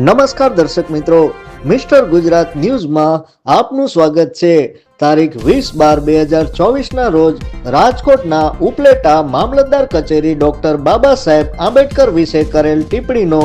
નમસ્કાર દર્શક મિત્રો, મિસ્ટર ગુજરાત ન્યૂઝમાં આપનું સ્વાગત છે. તારીખ વીસ બાર બે હજાર ચોવીસના રોજ રાજકોટના ઉપલેટા મામલતદાર કચેરી ડોક્ટર બાબા સાહેબ આંબેડકર વિશે કરેલ ટિપ્પણીનો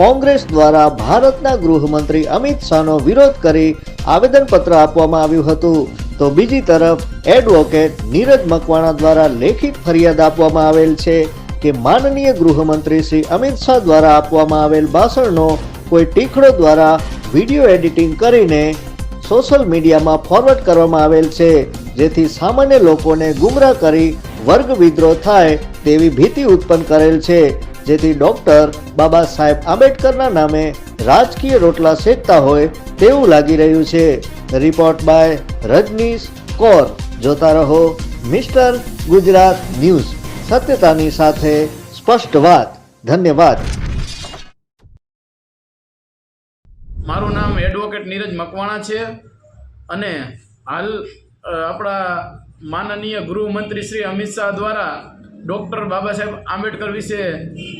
કોંગ્રેસ દ્વારા ભારતના ગૃહમંત્રી અમિત શાહનો વિરોધ કરી આવેદનપત્ર આપવામાં આવ્યું હતું. તો બીજી તરફ એડવોકેટ નીરજ મકવાણા દ્વારા લેખિત ફરિયાદ આપવામાં આવેલ છે કે માનનીય ગૃહમંત્રી શ્રી અમિત શાહ દ્વારા આપવામાં આવેલ ભાષણનો કોઈ ટીખડો દ્વારા વીડિયો એડિટિંગ કરીને સોશિયલ મીડિયામાં ફોરવર્ડ કરવામાં આવેલ છે, જેથી સામાન્ય લોકોને ગુમરાહ કરી વર્ગ વિદ્રોહ થાય તેવી ભીતિ ઉત્પન્ન કરેલ છે, જેથી ડોક્ટર બાબા સાહેબ આંબેડકરના નામે રાજકીય રોટલા શેકતા હોય તેવું લાગી રહ્યું છે. Report by Rajneesh Kaur. જોતા રહો મિસ્ટર ગુજરાત ન્યૂઝ. સત્યતાની સાથે સ્પષ્ટ વાત. ધન્યવાદ. મારું નામ એડવોકેટ નીરજ મકવાણા છે અને હાલ આપણા માનનીય ગૃહમંત્રી શ્રી અમિત શાહ દ્વારા ડૉક્ટર બાબા સાહેબ આંબેડકર વિશે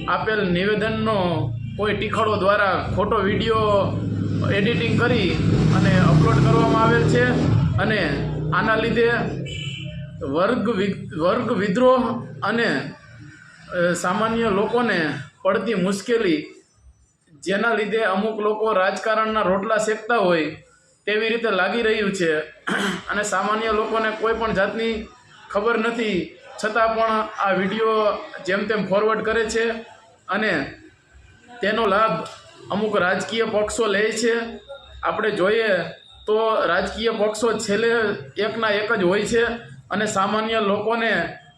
આપેલ નિવેદનનો કોઈ ટીખળો દ્વારા ખોટો વીડિયો એડિટિંગ કરી અને અપલોડ કરવામાં આવેલ છે અને આના લીધે વર્ગ વર્ગ વિદ્રોહ અને સામાન્ય લોકોને પડતી મુશ્કેલી જેના લીધે અમુક લોકો રાજકારણના રોટલા શેકતા હોય તેવી રીતે લાગી રહ્યું છે. અને સામાન્ય લોકોને કોઈ પણ જાતની ખબર નથી. છતાં પણ આ વીડિયો જેમ તેમ ફોરવર્ડ કરે છે અને તેનો લાભ અમુક રાજકીય પક્ષો લે છે. આપણે જોઈએ તો રાજકીય પક્ષો છેલ્લે એકના એક જ હોય છે અને સામાન્ય લોકોને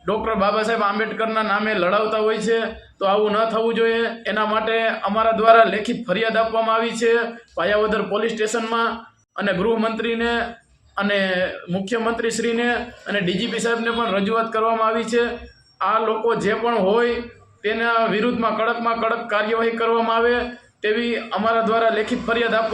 ડૉક્ટર બાબા સાહેબ આંબેડકરના નામે લડાવતા હોય છે, તો આવું ન થવું જોઈએ. એના માટે અમારા દ્વારા લેખિત ફરિયાદ આપવામાં આવી છે પાયાવદર પોલીસ સ્ટેશનમાં અને ગૃહમંત્રીને અને મુખ્યમંત્રીશ્રીને અને ડીજીપી સાહેબને પણ રજૂઆત કરવામાં આવી છે. આ લોકો જે પણ હોય તેના વિરુદ્ધમાં કડકમાં કડક કાર્યવાહી કરવામાં આવે તેવી અમારા દ્વારા લેખિત ફરિયાદ આપવા